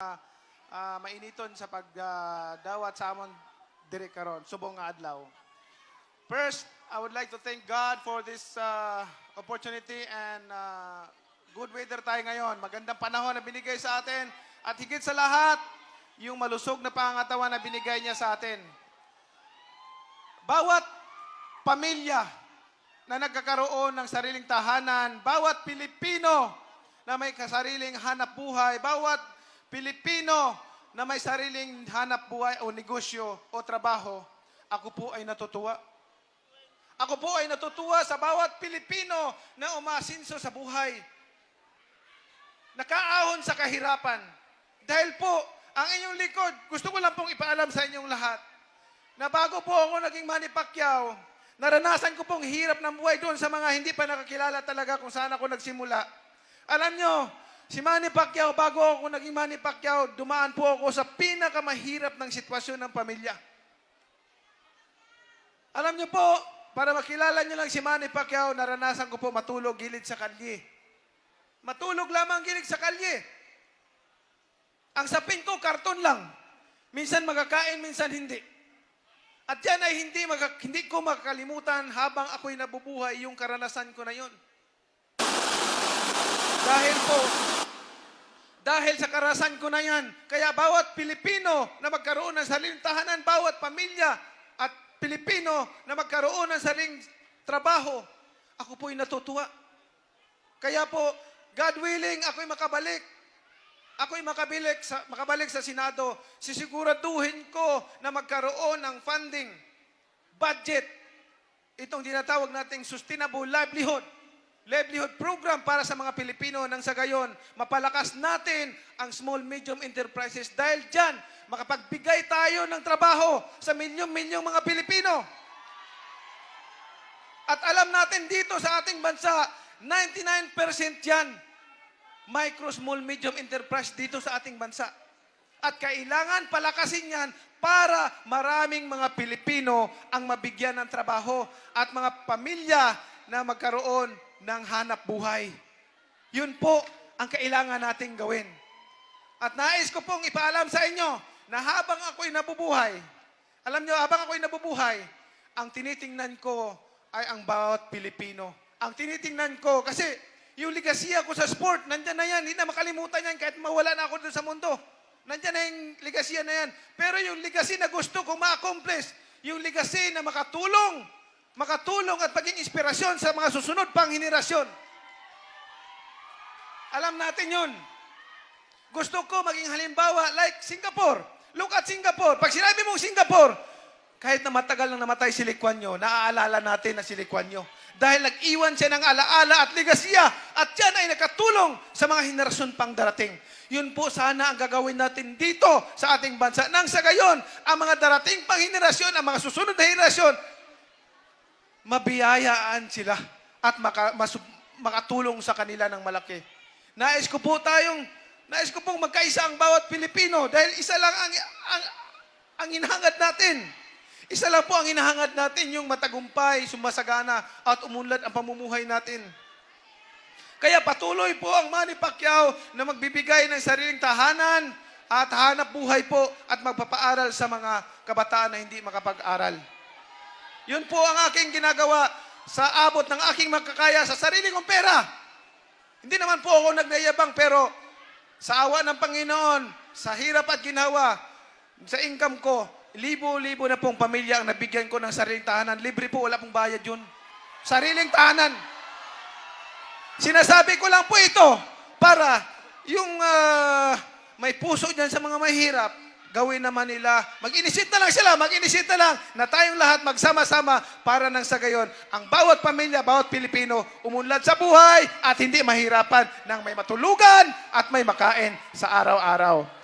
ah, mainiton sa pagdawat sa amon dire karon subong nga adlaw. First, I would like to thank God for this ah, opportunity and ah, good weather tayo ngayon. Magandang panahon na binigay sa atin at higit sa lahat, yung malusog na pangangatawan na binigay niya sa atin. Bawat pamilya na nagkakaroon ng sariling tahanan, bawat Pilipino na may kasariling hanap buhay, bawat Pilipino na may sariling hanap buhay o negosyo o trabaho, ako po ay natutuwa. Ako po ay natutuwa sa bawat Pilipino na umasinso sa buhay. Nakaahon sa kahirapan. Dahil po, ang inyong likod, gusto ko lang pong ipaalam sa inyong lahat, na bago po ako naging Manny Pacquiao, naranasan ko pong hirap ng buhay doon sa mga hindi pa nakakilala talaga kung saan ako nagsimula. Alam nyo, si Manny Pacquiao, bago ako naging Manny Pacquiao, dumaan po ako sa pinakamahirap ng sitwasyon ng pamilya. Alam nyo po, para makilala nyo lang si Manny Pacquiao, naranasan ko po matulog gilid sa kalye. Matulog lamang gilid sa kalye. Ang sapin ko, karton lang. Minsan magkakain, minsan hindi. At yan ay hindi, magka- hindi ko makakalimutan habang ako'y nabubuhay yung karanasan ko na yon. Dahil po, dahil sa karanasan ko na yan, kaya bawat Pilipino na magkaroon ng sariling tahanan, bawat pamilya at Pilipino na magkaroon ng sariling trabaho, ako po'y natutuwa. Kaya po, God willing, ako'y makabalik. Ako'y makabalik sa, makabalik sa Senado, sisiguraduhin ko na magkaroon ng funding, budget, itong tinatawag nating sustainable livelihood, livelihood program para sa mga Pilipino nang sa gayon, mapalakas natin ang small medium enterprises dahil dyan, makapagbigay tayo ng trabaho sa milyong-milyong mga Pilipino. At alam natin dito sa ating bansa, 99% yan micro, small, medium enterprise dito sa ating bansa. At kailangan palakasin yan para maraming mga Pilipino ang mabigyan ng trabaho at mga pamilya na magkaroon ng hanap buhay. Yun po ang kailangan nating gawin. At nais ko pong ipaalam sa inyo na habang ako'y nabubuhay, alam nyo, habang ako'y nabubuhay, ang tinitingnan ko ay ang bawat Pilipino. Ang tinitingnan ko, kasi yung ligasiya ko sa sport, nandyan na yan. Hindi na makalimutan yan kahit mawala na ako doon sa mundo. Nandyan na yung ligasiya na yan. Pero yung legacy na gusto kong ma-accomplish, yung legacy na makatulong, makatulong at maging inspirasyon sa mga susunod pang henerasyon. Alam natin yun. Gusto ko maging halimbawa like Singapore. Look at Singapore. Pag sinabi mong Singapore, kahit na matagal nang namatay si Lee Kuan Yew, naaalala natin na si Lee Kuan Yew. Dahil nag-iwan siya ng alaala at legasya at yan ay nakatulong sa mga henerasyon pang darating. Yun po sana ang gagawin natin dito sa ating bansa. Nang sa gayon, ang mga darating pang henerasyon, ang mga susunod na henerasyon, mabiyayaan sila at maka, masu- makatulong sa kanila ng malaki. Nais ko po tayong, nais ko pong magkaisa ang bawat Pilipino dahil isa lang ang, ang, ang inahangad natin. Isa lang po ang inahangad natin, yung matagumpay, sumasagana, at umunlad ang pamumuhay natin. Kaya patuloy po ang Manny Pacquiao na magbibigay ng sariling tahanan at hanap buhay po at magpapaaral sa mga kabataan na hindi makapag-aral. Yun po ang aking ginagawa sa abot ng aking makakaya sa sarili kong pera. Hindi naman po ako nagnayabang pero sa awa ng Panginoon, sa hirap at ginawa, sa income ko, libo-libo na pong pamilya ang nabigyan ko ng sariling tahanan. Libre po, wala pong bayad yun. Sariling tahanan. Sinasabi ko lang po ito para yung ah, may puso dyan sa mga mahirap, gawin naman nila. Mag-inisip na lang sila, mag-inisip na lang na tayong lahat magsama-sama para nang sa gayon, ang bawat pamilya, bawat Pilipino, umunlad sa buhay at hindi mahirapan ng may matulugan at may makain sa araw-araw.